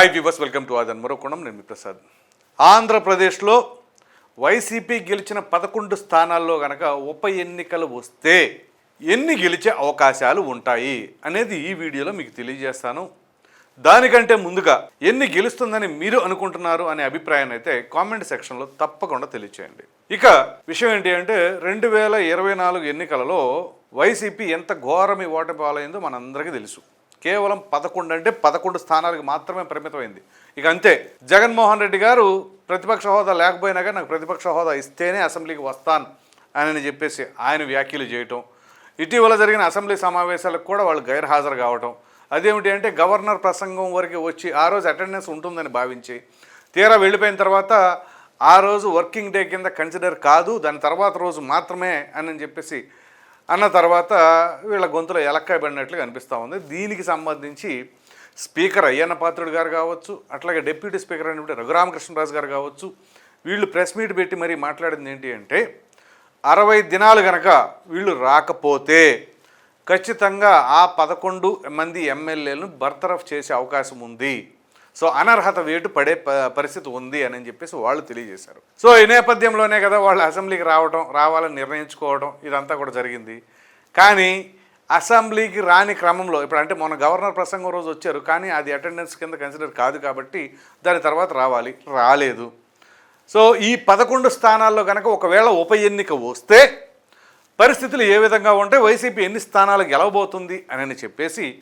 Hi viewers welcome to ఆదన్ మరోకోణం నేను ప్రసాద్ ఆంధ్రప్రదేశ్లో వైసీపీ గెలిచిన పదకొండు స్థానాల్లో గనక ఉప ఎన్నికలు వస్తే ఎన్ని గెలిచే అవకాశాలు ఉంటాయి అనేది ఈ వీడియోలో మీకు తెలియజేస్తాను. దానికంటే ముందుగా ఎన్ని గెలుస్తుందని మీరు అనుకుంటున్నారు అనే అభిప్రాయాన్ని అయితే కామెంట్ సెక్షన్లో తప్పకుండా తెలియచేయండి. ఇక విషయం ఏంటి అంటే రెండు వేల ఇరవై నాలుగు ఎన్నికలలో వైసీపీ ఎంత ఘోరమి ఓటమి పాలైందో మనందరికీ తెలుసు. కేవలం పదకొండు అంటే పదకొండు స్థానాలకు మాత్రమే పరిమితమైంది. ఇక అంతే జగన్మోహన్ రెడ్డి గారు ప్రతిపక్ష హోదా లేకపోయినా కానీ నాకు ప్రతిపక్ష హోదా ఇస్తేనే అసెంబ్లీకి వస్తాను అని చెప్పేసి ఆయన వ్యాఖ్యలు చేయటం ఇటీవల జరిగిన అసెంబ్లీ సమావేశాలకు కూడా వాళ్ళు గైర్హాజరు కావటం అదేమిటి అంటే గవర్నర్ ప్రసంగం వరకు వచ్చి ఆ రోజు అటెండెన్స్ ఉంటుందని భావించి తీరా వెళ్ళిపోయిన తర్వాత ఆ రోజు వర్కింగ్ డే కింద కన్సిడర్ కాదు దాని తర్వాత రోజు మాత్రమే అని చెప్పేసి అన్న తర్వాత వీళ్ళ గొంతులో ఎలక్కబడినట్లుగా అనిపిస్తూ ఉంది. దీనికి సంబంధించి స్పీకర్ అయ్యన్న పాత్రుడు గారు కావచ్చు అట్లాగే డిప్యూటీ స్పీకర్ అయినటువంటి రఘురామకృష్ణరాజు గారు కావచ్చు వీళ్ళు ప్రెస్ మీట్ పెట్టి మరీ మాట్లాడింది ఏంటి అంటే అరవై దినాలు గనక వీళ్ళు రాకపోతే ఖచ్చితంగా ఆ పదకొండు మంది ఎమ్మెల్యేలను బర్తరఫ్ చేసే అవకాశం ఉంది. సో అనర్హత వేటు పడే ప- పరిస్థితి ఉంది అని చెప్పేసి వాళ్ళు తెలియజేశారు. సో ఈ నేపథ్యంలోనే కదా వాళ్ళు అసెంబ్లీకి రావడం రావాలని నిర్ణయించుకోవడం ఇదంతా కూడా జరిగింది. కానీ అసెంబ్లీకి రాని క్రమంలో ఇప్పుడు అంటే మొన్న గవర్నర్ ప్రసంగం రోజు వచ్చారు కానీ అది అటెండెన్స్ కింద కన్సిడర్ కాదు కాబట్టి దాని తర్వాత రావాలి రాలేదు. సో ఈ పదకొండు స్థానాల్లో కనుక ఒకవేళ ఉప ఎన్నిక వస్తే పరిస్థితులు ఏ విధంగా ఉంటే వైసీపీ ఎన్ని స్థానాలు గెలవబోతుంది అని చెప్పేసి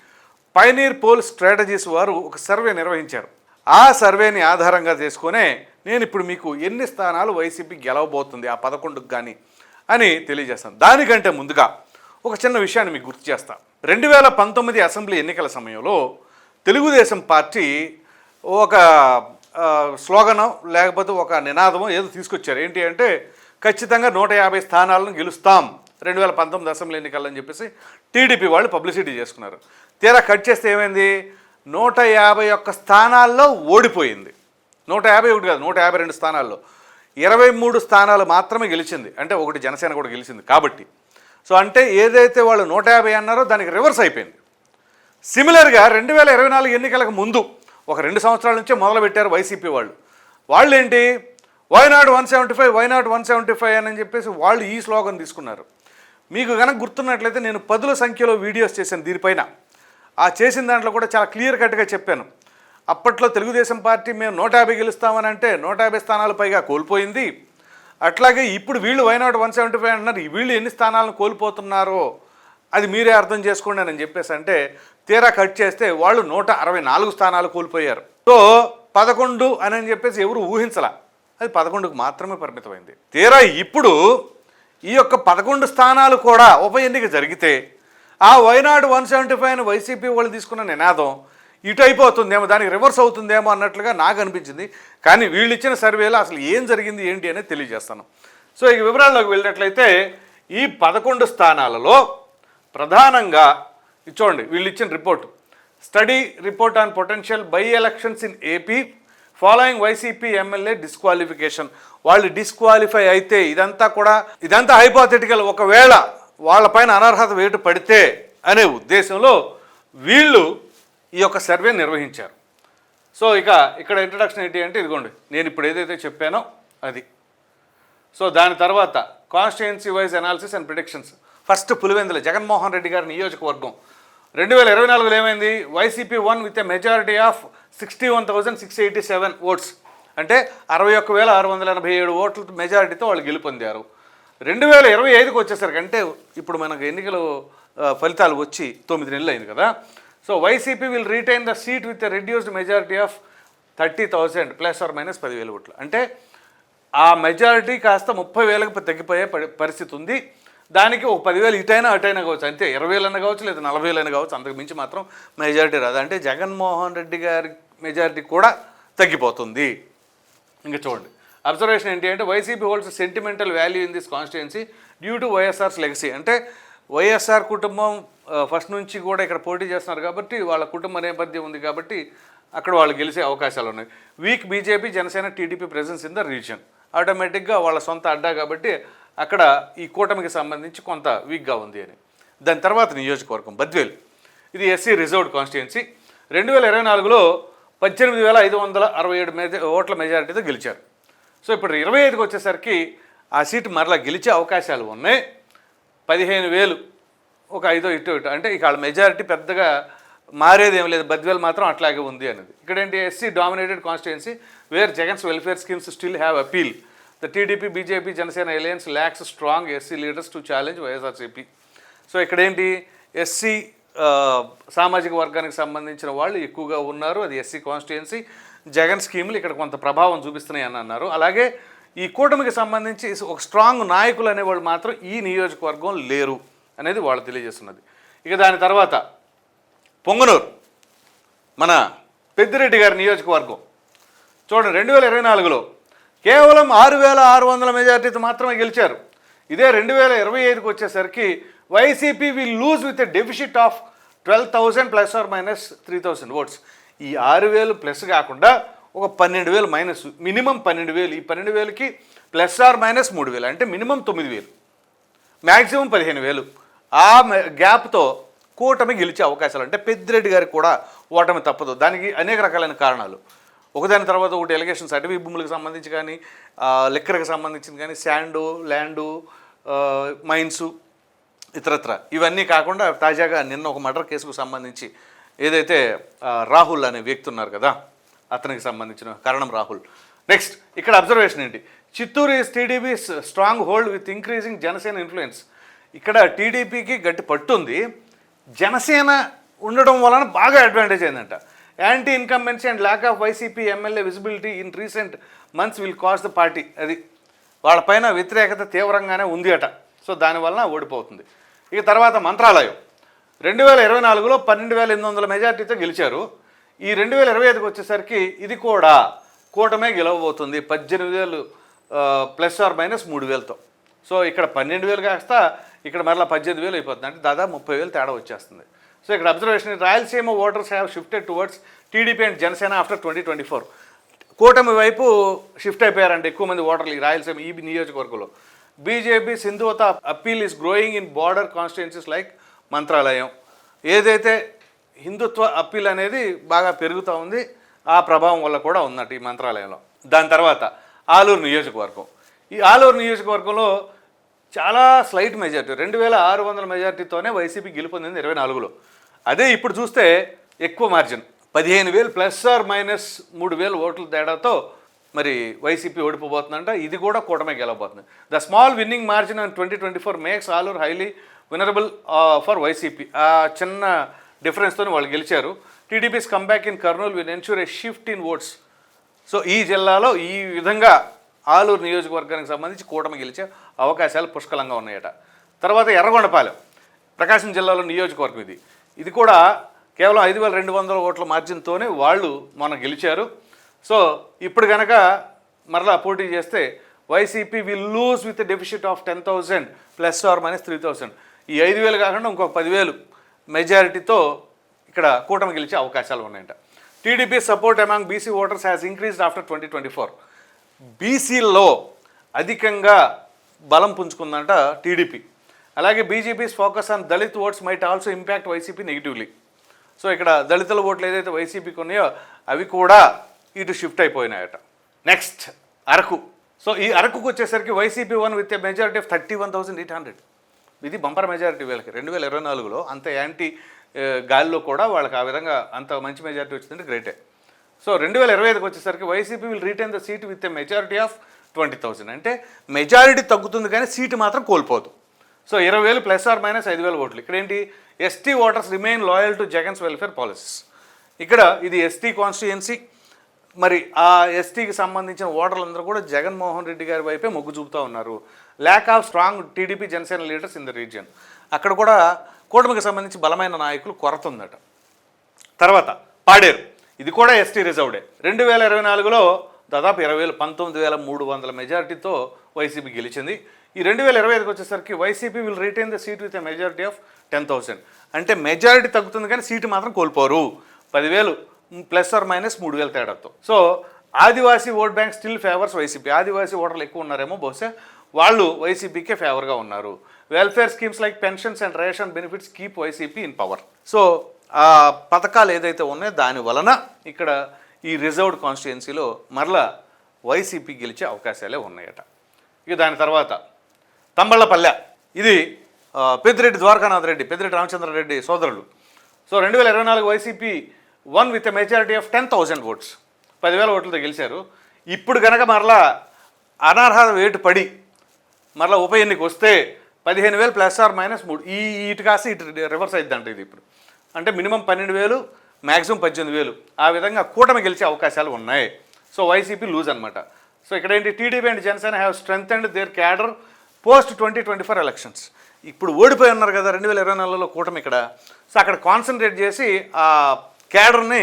పైనీర్ పోల్ స్ట్రాటజీస్ వారు ఒక సర్వే నిర్వహించారు. ఆ సర్వేని ఆధారంగా చేసుకునే నేను ఇప్పుడు మీకు ఎన్ని స్థానాలు వైసీపీ గెలవబోతుంది ఆ పదకొండుకు కానీ అని తెలియజేస్తాను. దానికంటే ముందుగా ఒక చిన్న విషయాన్ని మీకు గుర్తు చేస్తా. రెండు వేల పంతొమ్మిది అసెంబ్లీ ఎన్నికల సమయంలో తెలుగుదేశం పార్టీ ఒక స్లోగనం లేకపోతే ఒక నినాదం ఏదో తీసుకొచ్చారు. ఏంటి అంటే ఖచ్చితంగా నూట యాభై స్థానాలను గెలుస్తాం. రెండు వేల పంతొమ్మిది అసెంబ్లీ ఎన్నికలని చెప్పేసి టీడీపీ వాళ్ళు పబ్లిసిటీ చేసుకున్నారు. తీరా కట్ చేస్తే ఏమైంది? నూట యాభై ఒక్క స్థానాల్లో ఓడిపోయింది. నూట యాభై ఒకటి కాదు నూట యాభై రెండు స్థానాల్లో. ఇరవై మూడు స్థానాలు మాత్రమే గెలిచింది. అంటే ఒకటి జనసేన కూడా గెలిచింది కాబట్టి. సో అంటే ఏదైతే వాళ్ళు నూట యాభై అన్నారో దానికి రివర్స్ అయిపోయింది. సిమిలర్గా రెండు వేల ఇరవై నాలుగు ఎన్నికలకు ముందు ఒక రెండు సంవత్సరాల నుంచే మొదలుపెట్టారు వైసీపీ వాళ్ళు. వాళ్ళు ఏంటి why not one seventy five why not one seventy five అని చెప్పేసి వాళ్ళు ఈ స్లోగన్ తీసుకున్నారు. మీకు కనుక గుర్తున్నట్లయితే నేను పదుల సంఖ్యలో వీడియోస్ చేశాను దీనిపైన. ఆ చేసిన దాంట్లో కూడా చాలా క్లియర్ కట్గా చెప్పాను. అప్పట్లో తెలుగుదేశం పార్టీ మేము నూట యాభై గెలుస్తామని అంటే నూట యాభై స్థానాలు పైగా కోల్పోయింది. అట్లాగే ఇప్పుడు వీళ్ళు వైనాట్ వన్ సెవెంటీ ఫైవ్ అంటున్నారు వీళ్ళు ఎన్ని స్థానాలను కోల్పోతున్నారో అది మీరే అర్థం చేసుకోండి అని చెప్పేసి అంటే తీరా కట్ చేస్తే వాళ్ళు నూట అరవై నాలుగు స్థానాలు కోల్పోయారు. సో పదకొండు అని చెప్పేసి ఎవరు ఊహించలా. అది పదకొండుకు మాత్రమే పరిమితమైంది. తీరా ఇప్పుడు ఈ యొక్క పదకొండు స్థానాలు కూడా ఉప ఎన్నిక జరిగితే ఆ Wayanad one seventy five YCP వాళ్ళు తీసుకున్న నినాదం ఇటు అయిపోతుందేమో దానికి రివర్స్ అవుతుందేమో అన్నట్లుగా నాకు అనిపించింది. కానీ వీళ్ళు ఇచ్చిన సర్వేలో అసలు ఏం జరిగింది ఏంటి అనేది తెలియజేస్తాను. సో ఈ వివరాల్లోకి వెళ్ళినట్లయితే ఈ పదకొండు స్థానాలలో ప్రధానంగా చూడండి వీళ్ళు ఇచ్చిన report. Study report on potential by elections in AP following YCP MLA disqualification. వాళ్ళు డిస్క్వాలిఫై అయితే ఇదంతా కూడా ఇదంతా హైపోథెటికల్. ఒకవేళ వాళ్ళపైన అనర్హత వేటు పడితే అనే ఉద్దేశంలో వీళ్ళు ఈ యొక్క సర్వే నిర్వహించారు. సో ఇక ఇక్కడ ఇంట్రడక్షన్ ఏంటి అంటే ఇదిగోండి నేను ఇప్పుడు ఏదైతే చెప్పానో అది. సో దాని తర్వాత constituency wise analysis and predictions first Pulivendula Jaganmohan Reddy గారి నియోజకవర్గం. రెండు వేల ఇరవై నాలుగులో ఏమైంది? YCP won with a majority of sixty one thousand six eighty seven votes అంటే అరవై ఒక్క వేల ఆరు వందల ఎనభై ఏడు ఓట్ల మెజారిటీతో వాళ్ళు గెలుపొందారు. రెండు వేల ఇరవై ఐదుకి వచ్చేసరికి అంటే ఇప్పుడు మనకు ఎన్నికలు ఫలితాలు వచ్చి తొమ్మిది నెలలు అయింది కదా. So YCP will retain the seat with a reduced majority of thirty thousand plus or minus పదివేల ఓట్లు. అంటే ఆ మెజారిటీ కాస్త ముప్పై వేలకు తగ్గిపోయే పరి- పరిస్థితి ఉంది. దానికి ఒక పదివేలు ఇటైనా అటైనా కావచ్చు. అంతే ఇరవై వేలైనా కావచ్చు లేదా నలభై వేలైనా కావచ్చు అంతకు మించి మాత్రం మెజారిటీ రాదు. అంటే జగన్మోహన్ రెడ్డి గారి మెజారిటీ కూడా తగ్గిపోతుంది. ఇంకా చూడండి. అబ్జర్వేషన్ ఏంటి అంటే YCP holds sentimental value in this constituency due to YSR's legacy అంటే వైఎస్ఆర్ కుటుంబం ఫస్ట్ నుంచి కూడా ఇక్కడ పోటీ చేస్తున్నారు కాబట్టి వాళ్ళ కుటుంబ నేపథ్యం ఉంది కాబట్టి అక్కడ వాళ్ళు గెలిచే అవకాశాలు ఉన్నాయి. Weak BJP Janasena TDP presence in the region ఆటోమేటిక్గా వాళ్ళ సొంత అడ్డా కాబట్టి అక్కడ ఈ కూటమికి సంబంధించి కొంత వీక్గా ఉంది అని. దాని తర్వాత నియోజకవర్గం బద్వేల్. ఇది ఎస్సీ రిజర్వ్డ్ కాన్స్టిట్యున్సీ రెండు వేల ఇరవై నాలుగులో పద్దెనిమిది వేల ఐదు వందల అరవై ఏడు మెజ ఓట్ల మెజారిటీతో గెలిచారు. సో ఇప్పుడు ఇరవై ఐదుకి వచ్చేసరికి ఆ సీటు మరలా గెలిచే అవకాశాలు ఉన్నాయి. పదిహేను వేలు ఒక ఐదో ఇటు ఇటు అంటే ఇక వాళ్ళ మెజారిటీ పెద్దగా మారేది ఏం లేదు. బద్వేల్ మాత్రం అట్లాగే ఉంది అనేది ఇక్కడ ఏంటి SC dominated constituency where Jagan's welfare schemes still have appeal. The TDP BJP Janasena alliance lacks strong SC leaders to challenge YSRCP so ఇక్కడ ఏంటి ఎస్సీ సామాజిక వర్గానికి సంబంధించిన వాళ్ళు ఎక్కువగా ఉన్నారు. అది ఎస్సీ కాన్స్టిట్యున్సీ జగన్ స్కీములు ఇక్కడ కొంత ప్రభావం చూపిస్తున్నాయి అని అన్నారు. అలాగే ఈ కూటమికి సంబంధించి ఒక స్ట్రాంగ్ నాయకులు అనేవాళ్ళు మాత్రం ఈ నియోజకవర్గం లేరు అనేది వాళ్ళు తెలియజేస్తున్నది. ఇక దాని తర్వాత పొంగనూరు మన పెద్దిరెడ్డి గారి నియోజకవర్గం. చూడండి రెండు వేల ఇరవై నాలుగులో కేవలం ఆరు వేల ఆరు వందల మెజార్టీతో మాత్రమే గెలిచారు. ఇదే రెండు వేల ఇరవై ఐదుకి వచ్చేసరికి YCP will lose with a deficit of twelve thousand plus or minus three thousand votes ఈ ఆరు వేలు ప్లస్ కాకుండా ఒక పన్నెండు వేలు మైనస్ మినిమం పన్నెండు వేలు ఈ పన్నెండు వేలకి ప్లస్ ఆర్ మైనస్ మూడు వేలు అంటే మినిమం తొమ్మిది వేలు మ్యాక్సిమం పదిహేను వేలు ఆ గ్యాప్తో కూటమి గెలిచే అవకాశాలు అంటే పెద్దిరెడ్డి గారికి కూడా ఓటమి తప్పదు. దానికి అనేక రకాలైన కారణాలు. ఒకదాని తర్వాత ఒకటి ఎలిగేషన్స్ అటవీ భూములకు సంబంధించి కానీ లెక్కర్కి సంబంధించింది కానీ శాండు ల్యాండు మైన్సు ఇతరత్ర. ఇవన్నీ కాకుండా తాజాగా నిన్న ఒక మర్డర్ కేసుకు సంబంధించి ఏదైతే రాహుల్ అనే వ్యక్తి ఉన్నారు కదా అతనికి సంబంధించిన కారణం రాహుల్. నెక్స్ట్ ఇక్కడ అబ్జర్వేషన్ ఏంటి? Chittoor is TDP strong hold with increasing Janasena influence. ఇక్కడ టీడీపీకి గట్టి పట్టుంది. జనసేన ఉండడం వలన బాగా అడ్వాంటేజ్ అయిందంట. Anti incumbency and lack of YCP MLA visibility in recent months will cause the party అది వాళ్ళపైన వ్యతిరేకత తీవ్రంగానే ఉంది అట. సో దానివలన ఓడిపోతుంది. ఇక తర్వాత మంత్రాలయం. రెండు వేల ఇరవై నాలుగులో పన్నెండు వేల ఎనిమిది వందల మెజార్టీతో గెలిచారు. ఈ రెండు వేల ఇరవై ఐదుకి వచ్చేసరికి ఇది కూడా కూటమే గెలవబోతుంది. పద్దెనిమిది వేలు ప్లస్ ఆర్ మైనస్ మూడు వేలతో. సో ఇక్కడ పన్నెండు వేలు కాస్త ఇక్కడ మరలా పద్దెనిమిది వేలు అయిపోతుంది. అంటే దాదాపు ముప్పై వేలు తేడా వచ్చేస్తుంది. సో ఇక్కడ observation Rayalaseema voters have shifted towards TDP and Janasena after twenty twenty four కూటమి వైపు షిఫ్ట్ అయిపోయారండి ఎక్కువ మంది ఓటర్లు ఈ రాయలసీమ ఈ నియోజకవర్గంలో. BJP Hindutva appeal is growing in border constituencies like Mantralayam. ఏదైతే హిందుత్వ అప్పీల్ అనేది బాగా పెరుగుతూ ఉంది ఆ ప్రభావం వల్ల కూడా ఉన్నట్టు ఈ మంత్రాలయంలో. దాని తర్వాత ఆలూరు నియోజకవర్గం. ఈ ఆలూరు నియోజకవర్గంలో చాలా స్లైట్ మెజార్టీ రెండు వేల ఆరు వందల మెజార్టీతోనే వైసీపీ గెలుపొందింది ఇరవై నాలుగులో. అదే ఇప్పుడు చూస్తే ఎక్కువ మార్జిన్ పదిహేను వేలు ప్లస్ ఆర్ మైనస్ మూడు వేలు ఓట్ల తేడాతో మరి వైసీపీ ఓడిపోబోతుందంట. ఇది కూడా కూటమే గెలవబోతుంది. The small winning margin and twenty twenty four makes Alur highly vulnerable for YCP ఆ చిన్న డిఫరెన్స్తో వాళ్ళు గెలిచారు. TDP's comeback in Kurnool will ensure a shift in votes so ఈ జిల్లాలో ఈ విధంగా ఆలూరు నియోజకవర్గానికి సంబంధించి కూటమి గెలిచే అవకాశాలు పుష్కలంగా ఉన్నాయట. తర్వాత ఎర్రగొండపాలెం ప్రకాశం జిల్లాలో నియోజకవర్గం ఇది. ఇది కూడా కేవలం ఐదు వేల రెండు వందల ఓట్ల మార్జిన్తోనే వాళ్ళు మొన్న గెలిచారు. సో ఇప్పుడు కనుక మరలా పోటీ చేస్తే YCP will lose with deficit of ten thousand plus or minus three thousand ఈ ఐదు వేలు కాకుండా ఇంకొక పదివేలు మెజారిటీతో ఇక్కడ కూటమి గెలిచే అవకాశాలు ఉన్నాయంట. TDP support among BC voters has increased after twenty twenty four బీసీల్లో అధికంగా బలం పుంజుకుందంట టీడీపీ. అలాగే BJP's focus on Dalit votes might also impact YCP negatively. So ఇక్కడ దళితుల ఓట్లు ఏదైతే వైసీపీకి ఉన్నాయో అవి కూడా ఇటు షిఫ్ట్ అయిపోయినాయట. నెక్స్ట్ అరకు. సో ఈ అరకుకు వచ్చేసరికి YCP won with a majority of thirty one thousand eight hundred. ఇది బంపర్ మెజారిటీ వీళ్ళకి. రెండు వేల ఇరవై నాలుగులో అంత యాంటీ గాలిలో కూడా వాళ్ళకి ఆ విధంగా అంత మంచి మెజారిటీ వచ్చిందంటే గ్రేటే. సో రెండు వేల ఇరవై ఐదుకి వచ్చేసరికి YCP will retain the seat with a majority of twenty thousand అంటే మెజారిటీ తగ్గుతుంది కానీ సీటు మాత్రం కోల్పోదు. సో ఇరవై వేలు ప్లస్ ఆర్ మైనస్ ఐదు వేల ఓట్లు. ఇక్కడ ఏంటి? ST voters remain loyal to Jagan's welfare policies ఇక్కడ ఇది ఎస్టీ కాన్స్టిట్యుయెన్సీ మరి ఆ ఎస్టీకి సంబంధించిన ఓటర్లందరూ కూడా జగన్మోహన్ రెడ్డి గారి వైపే మొగ్గు చూపుతూ ఉన్నారు. Lack of strong TDP Janasena leaders in the region అక్కడ కూడా కూటమికి సంబంధించి బలమైన నాయకులు కొరత ఉందట. తర్వాత పాడేరు. ఇది కూడా ఎస్టీ రిజర్వ్డే. రెండు వేల ఇరవై నాలుగులో దాదాపు ఇరవై వేల పంతొమ్మిది వేల మూడు వందల మెజారిటీతో వైసీపీ గెలిచింది. ఈ రెండు వేల ఇరవై ఐదుకి వచ్చేసరికి YCP will retain the seat with a majority of ten thousand అంటే మెజారిటీ తగ్గుతుంది కానీ సీటు మాత్రం కోల్పోరు. పదివేలు ప్లస్ ఆర్ మైనస్ మూడు వేల తేడాతో. So Adivasi vote bank still favours YCP. Adivasi ఓటర్లు ఎక్కువ ఉన్నారేమో బహుశా వాళ్ళు వైసీపీకే ఫేవర్గా ఉన్నారు. Welfare schemes like pensions and ration benefits keep YCP in power so ఆ పథకాలు ఏదైతే ఉన్నాయో దాని వలన ఇక్కడ ఈ రిజర్వ్డ్ కాన్స్టిట్యున్సీలో మరలా వైసీపీ గెలిచే అవకాశాలే ఉన్నాయట. ఇక దాని తర్వాత తంబళ్ళపల్లె. ఇది పెద్దిరెడ్డి ద్వారకానాథ్ రెడ్డి పెద్దిరెడ్డి రామచంద్రారెడ్డి సోదరులు. సో రెండు వేల ఇరవై నాలుగు YCP won with a majority of ten thousand votes పదివేల ఓట్లతో గెలిచారు. ఇప్పుడు కనుక మరలా అనార్హత వేటు పడి మరలా ఉప ఎన్నిక వస్తే పదిహేను వేలు ప్లస్ ఆర్ మైనస్ మూడు. ఈ ఇటు కాస్త ఇటు రివర్స్ అయిద్దంట ఇది ఇప్పుడు. అంటే మినిమం పన్నెండు వేలు మ్యాక్సిమం పద్దెనిమిది వేలు. ఆ విధంగా కూటమి గెలిచే అవకాశాలు ఉన్నాయి. సో వైసీపీ లూజ్ అనమాట సో ఇక్కడ ఏంటి TDP and Janasena have strength and their cadre post twenty twenty four elections ఇప్పుడు ఓడిపోయి ఉన్నారు కదా రెండు వేల ఇరవై నాలుగులో కూటమి ఇక్కడ. సో అక్కడ కాన్సన్ట్రేట్ చేసి ఆ క్యాడర్ని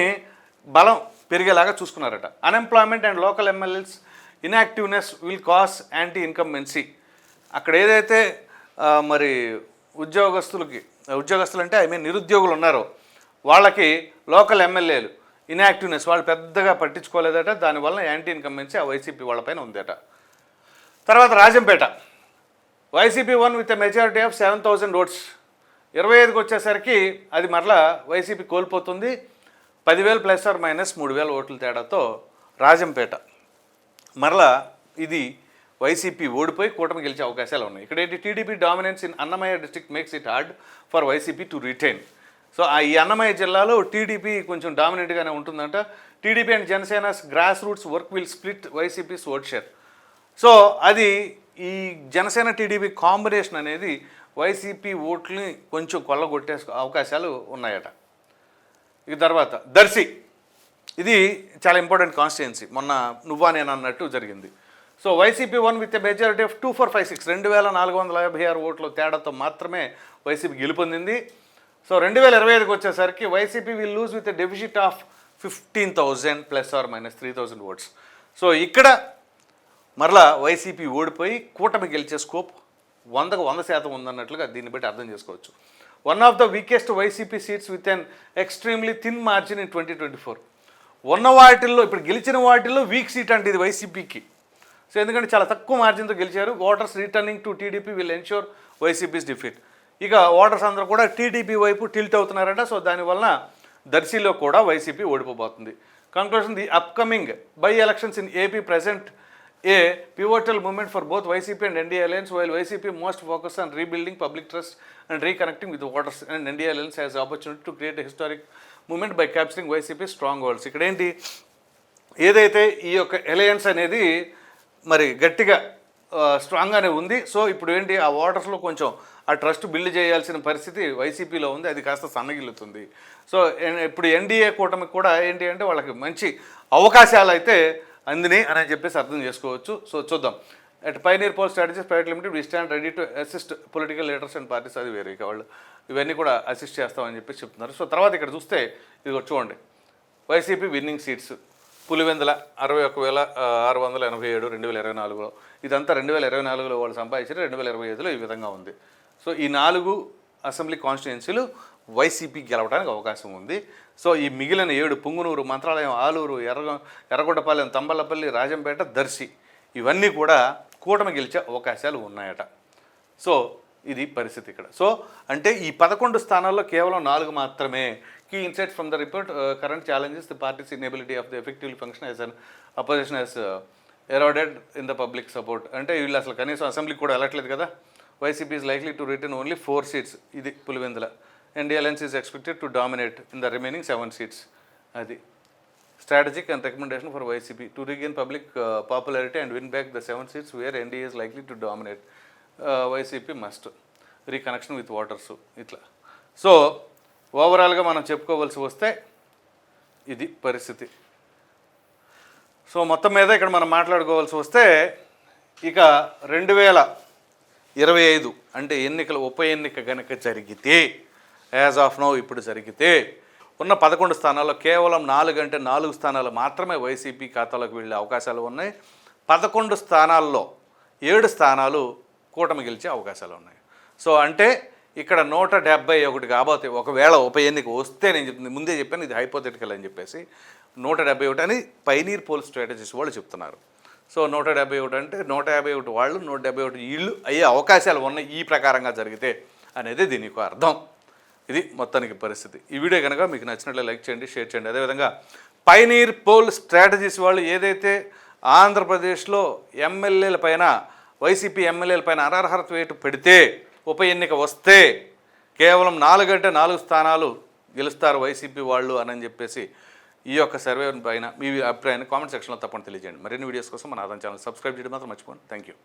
బలం పెరిగేలాగా చూసుకున్నారట. Unemployment and local MLAs inactiveness will cause anti incumbency అక్కడ ఏదైతే మరి ఉద్యోగస్తులకి ఉద్యోగస్తులు అంటే ఐ మీన్ నిరుద్యోగులు ఉన్నారు వాళ్ళకి లోకల్ ఎమ్మెల్యేలు ఇన్యాక్టివ్నెస్ వాళ్ళు పెద్దగా పట్టించుకోలేదట దానివల్ల యాంటీ ఇన్కంబెన్సీ ఆ వైసీపీ వాళ్ళపైన ఉందట. తర్వాత Rajampet. YCP won with a majority of seven thousand votes. ఇరవై ఐదుకి వచ్చేసరికి అది మరలా వైసీపీ కోల్పోతుంది. పదివేలు ప్లస్ ఆర్ మైనస్ మూడు వేల ఓట్ల తేడాతో రాజంపేట. మరలా ఇది వైసీపీ ఓడిపోయి కూటమి గెలిచే అవకాశాలు ఉన్నాయి. ఇక్కడేంటి TDP dominance in Annamayya district makes it hard for YCP to retain so ఈ అన్నమయ్య జిల్లాలో టీడీపీ కొంచెం డామినెంట్గానే ఉంటుందంట. TDP and Janasena grass roots work will split YCP's vote share so అది ఈ జనసేన టీడీపీ కాంబినేషన్ అనేది వైసీపీ ఓట్లని కొంచెం కొల్లగొట్టే అవకాశాలు ఉన్నాయట. ఇక తర్వాత దర్శి. ఇది చాలా ఇంపార్టెంట్ కాన్స్టిట్యున్సీ మొన్న నువ్వా నేను అన్నట్టు జరిగింది. So YCP won with majority of two four five six రెండు వేల నాలుగు వందల యాభై ఆరు ఓట్ల తేడాతో మాత్రమే వైసీపీ గెలుపొందింది. సో రెండు వేల ఇరవై ఐదుకి వచ్చేసరికి YCP will lose with deficit deficit of fifteen thousand plus or minus three thousand votes so ఇక్కడ మరలా వైసీపీ ఓడిపోయి కూటమి గెలిచే స్కోప్ వందకు వంద శాతం ఉందన్నట్లుగా దీన్ని బట్టి అర్థం చేసుకోవచ్చు. One of the weakest YCP seats with an extremely thin margin in twenty twenty four ఉన్న వాటిల్లో ఇప్పుడు గెలిచిన వాటిల్లో వీక్ సీట్ అంటే ఇది వైసీపీకి సో ఎందుకంటే చాలా తక్కువ మార్జిన్తో గెలిచారు. Voters returning to TDP will ensure YCP's defeat ఇక ఓటర్స్ అందరూ కూడా టీడీపీ వైపు టిల్ట్ అవుతున్నారంట. సో దానివల్ల దర్శిలో కూడా YCP ఓడిపోబోతుంది. Conclusion the upcoming by elections in AP present a pivotal moment for both YCP and NDA alliance while YCP most focus on rebuilding public trust and reconnecting with voters and NDA alliance has opportunity to create historic moment by capturing YCP strong holds ఇక్కడ ఏంటి ఏదైతే ఈ యొక్క alliance అనేది మరి గట్టిగా స్ట్రాంగ్గానే ఉంది. So ఇప్పుడు ఏంటి ఆ ఓటర్స్లో కొంచెం ఆ ట్రస్ట్ బిల్డ్ చేయాల్సిన పరిస్థితి వైసీపీలో ఉంది. అది కాస్త సన్నగిల్లుతుంది. సో ఎన్- ఇప్పుడు ఎన్డీఏ కూటమికి కూడా ఏంటి అంటే వాళ్ళకి మంచి అవకాశాలు అయితే అందినాయి అని చెప్పేసి అర్థం చేసుకోవచ్చు. సో చూద్దాం. At pioneer poll strategies private limited we stand ready to assist political leaders and parties. అది వేరే వాళ్ళు. ఇవన్నీ కూడా అసిస్ట్ చేస్తామని చెప్పి చెప్తున్నారు. సో తర్వాత ఇక్కడ చూస్తే ఇది చూడండి. YCP winnowing seats. పులివెందుల అరవై ఒక వేల ఆరు వందల ఎనభై ఏడు రెండు వేల ఇరవై నాలుగులో. ఇదంతా రెండు వేల ఇరవై నాలుగులో వాళ్ళు సంపాదించారు రెండు వేల ఇరవై ఐదులో ఈ విధంగా ఉంది. సో ఈ నాలుగు అసెంబ్లీ కాన్స్టిట్యున్సీలు వైసీపీ గెలవడానికి అవకాశం ఉంది. సో ఈ మిగిలిన ఏడు పుంగునూరు మంత్రాలయం ఆలూరు ఎర్ర ఎర్రగొండపాలెం తంబలపల్లి రాజంపేట దర్శి ఇవన్నీ కూడా కూటమి గెలిచే అవకాశాలు ఉన్నాయట. సో ఇది పరిస్థితి ఇక్కడ. సో అంటే ఈ పదకొండు స్థానాల్లో కేవలం నాలుగు మాత్రమే Key insights from the report uh, current challenges the party's inability of the effectively function as an opposition has uh, eroded in the public అంటే వీళ్ళు అసలు కనీసం అసెంబ్లీకి కూడా వెళ్ళట్లేదు కదా? YCP is likely to return only four seats ఇది Pulivendula. NDA alliance is expected to dominate in the remaining seven seats అది. Strategic and recommendation for YCP to regain public popularity and win back the seven seats where NDA is likely to dominate YCP must reconnection with voters ఇట్లా. So ఓవరాల్గా మనం చెప్పుకోవాల్సి వస్తే ఇది పరిస్థితి. So మొత్తం మీద ఇక్కడ మనం మాట్లాడుకోవాల్సి వస్తే ఇక రెండు వేల ఇరవై ఐదు అంటే ఎన్నికల ఉప ఎన్నిక గనక జరిగితే యాజ్ ఆఫ్ నో ఇప్పుడు జరిగితే ఉన్న పదకొండు స్థానాల్లో కేవలం నాలుగు అంటే నాలుగు స్థానాలు మాత్రమే వైసీపీ ఖాతాలోకి వెళ్ళే అవకాశాలు ఉన్నాయి. పదకొండు స్థానాల్లో ఏడు స్థానాలు కూటమి గెలిచే అవకాశాలు ఉన్నాయి. సో అంటే ఇక్కడ నూట డెబ్బై ఒకటి కాబోతే ఒకవేళ ఉప ఎన్నిక వస్తే నేను చెప్తుంది ముందే చెప్పాను ఇది హైపోథెటికల్ అని చెప్పేసి నూట డెబ్బై ఒకటి అని పైనీర్ పోల్ స్ట్రాటజీస్ వాళ్ళు చెప్తున్నారు. సో నూట డెబ్బై ఒకటి అంటే నూట యాభై ఒకటి వాళ్ళు నూట డెబ్బై ఒకటి ఇళ్ళు అయ్యే అవకాశాలు ఉన్నాయి ఈ ప్రకారంగా జరిగితే అనేది దీనికి అర్థం. ఇది మొత్తానికి పరిస్థితి. ఈ వీడియో కనుక మీకు నచ్చినట్లు లైక్ చేయండి షేర్ చేయండి. అదేవిధంగా పైనీర్ పోల్ స్ట్రాటజీస్ వాళ్ళు ఏదైతే ఆంధ్రప్రదేశ్లో ఎమ్మెల్యేల పైన వైసీపీ ఎమ్మెల్యేల పైన అనర్హత వేటు పెడితే ఉప ఎన్నిక వస్తే కేవలం నాలుగంటే నాలుగు స్థానాలు గెలుస్తారు వైసీపీ వాళ్ళు అని చెప్పేసి ఈ యొక్క సర్వే పైన మీ అభిప్రాయాన్ని కామెంట్ సెక్షన్లో తప్పని తెలియజేయండి. మరిన్ని వీడియోస్ కోసం మన ఆదాయం ఛానల్ సబ్స్క్రైబ్ చేయడం మాత్రం మర్చిపోండి థ్యాంక్ యూ